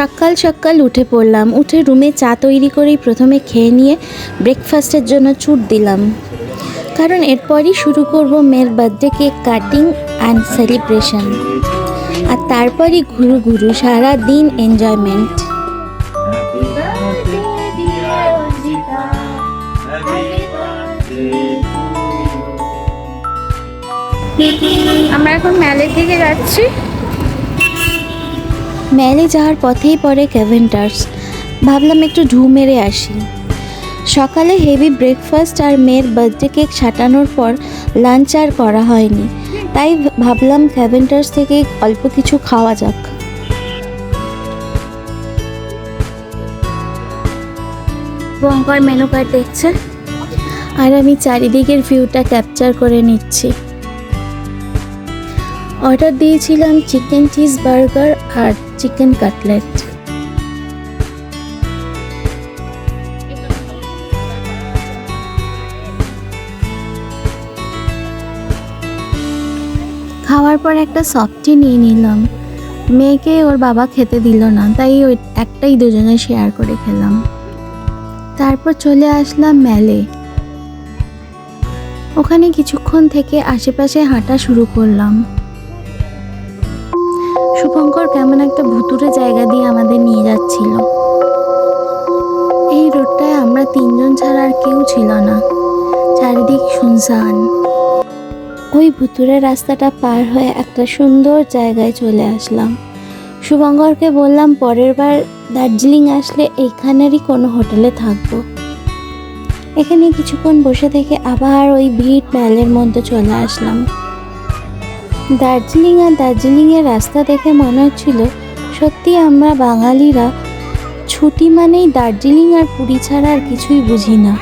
সকাল সকাল উঠে পড়লাম। উঠে রুমে চা তৈরি করেই প্রথমে খেয়ে নিয়ে ব্রেকফাস্টের জন্য ছুট দিলাম। কারণ এরপরই শুরু করব মেয়ের birthday cake cutting and celebration আর তারপরই ঘুরু ঘুরু সারা দিন এনজয়মেন্ট আমরা এখন ম্যালের দিকে যাচ্ছি। মেলে যাওয়ার পথেই পড়ে ক্যাভেন্টার্স ভাবলাম একটু ঢু মেরে আসি। সকালে হেভি ব্রেকফাস্ট আর মেয়ের বার্থডে কেক ছাটানোর পর লাঞ্চ আর করা হয়নি। তাই ভাবলাম ক্যাভেন্টার্স থেকে অল্প কিছু খাওয়া যাক। বঙ্কর মেনু কার্ড দেখছে? আর আমি চারিদিকের ভিউটা ক্যাপচার করে নিচ্ছি। অর্ডার দিয়েছিলাম চিকেন চিজ বার্গার আর চিকেন কাটলেট। খাওয়ার পর একটা সফটি নিয়ে নিলাম। মেয়েকে ওর বাবা খেতে দিল না, তাই ওই একটাই দুজনে শেয়ার করে খেলাম। তারপর চলে আসলাম মেলে ওখানে কিছুক্ষণ থেকে আশেপাশে হাঁটা শুরু করলাম। শুভঙ্কর কেমন একটা ভুতুরে জায়গা দিয়ে আমাদের নিয়ে যাচ্ছিল। এই রোডটায় আমরা তিনজন ছাড়া আর কেউ ছিল না। চারিদিক শুনশান। ওই ভুতুরে রাস্তাটা পার হয়ে একটা সুন্দর জায়গায় চলে আসলাম। শুভঙ্করকে বললাম, পরের বার দার্জিলিং আসলে এইখানেরই কোনো হোটেলে থাকব। এখানে কিছুক্ষণ বসে থেকে আবার ওই ভিড় ম্যালের মধ্যে চলে আসলাম। দার্জিলিং আর দার্জিলিংয়ের রাস্তা দেখে মনে হচ্ছিল সত্যি আমরা বাঙালিরা ছুটি মানেই দার্জিলিং আর পুরী ছাড়া আর কিছুই বুঝি না।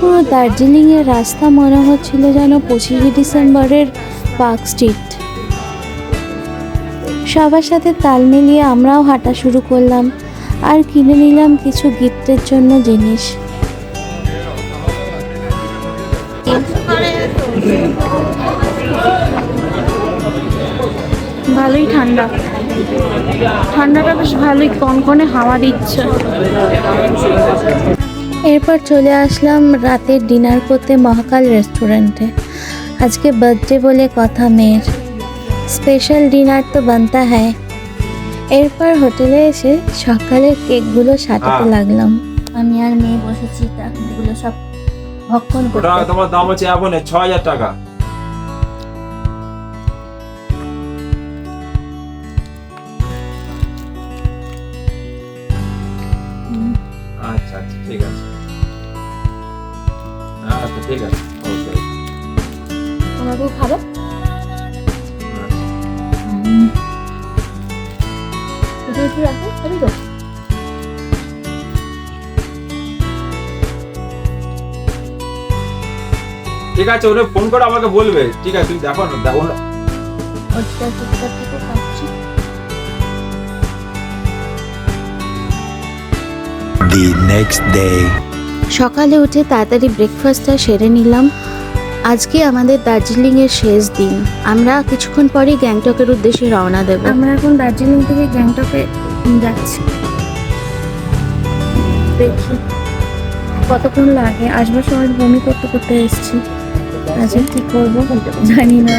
পুরো দার্জিলিংয়ের রাস্তা মনে হচ্ছিল যেন পঁচিশে ডিসেম্বরের পার্ক স্ট্রিট। সবার সাথে তাল মিলিয়ে আমরাও হাঁটা শুরু করলাম। আর কিনে নিলাম কিছু গিফটের জন্য জিনিস। ভালোই ঠান্ডা। ঠান্ডাটা বেশ ভালোই কনকনে হাওয়া দিচ্ছে। এরপর চলে আসলাম রাতের ডিনার করতে মহাকাল রেস্টুরেন্টে। আজকে বার্থডে বলে কথা মেয়ের। স্পেশাল ডিনার তো বানতা হ্যায়। এরপর হোটেলে এসে সকালের কেকগুলো সাজাতে লাগলাম। আমি আর মেয়ে বসেছি এগুলো সব ভক্ষণ করতে। তোমার দাম হচ্ছে এখন ছ হাজার টাকা। আচ্ছা আচ্ছা ঠিক আছে। আচ্ছা ঠিক আছে ওকে। তোমাকেও খাব? এটা একটু রাখো খাবি তো ঠিক আছে ওরে ফোন করে আমাকে বলবে। ঠিক আছে তুমি দেখো না দেখো না। The next day. সকালে উঠে তাড়াতাড়ি ব্রেকফাস্টটা সেরে নিলাম। আজকে আমাদের দার্জিলিংয়ের শেষ দিন। আমরা কিছুক্ষণ পরেই গ্যাংটকের উদ্দেশ্যে রওনা দেব। আমরা এখন দার্জিলিং থেকে গ্যাংটকে যাচ্ছি। দেখি কতক্ষণ লাগে। আসবার সময় বমি করতে করতে এসেছি। আজকে কি করব জানি না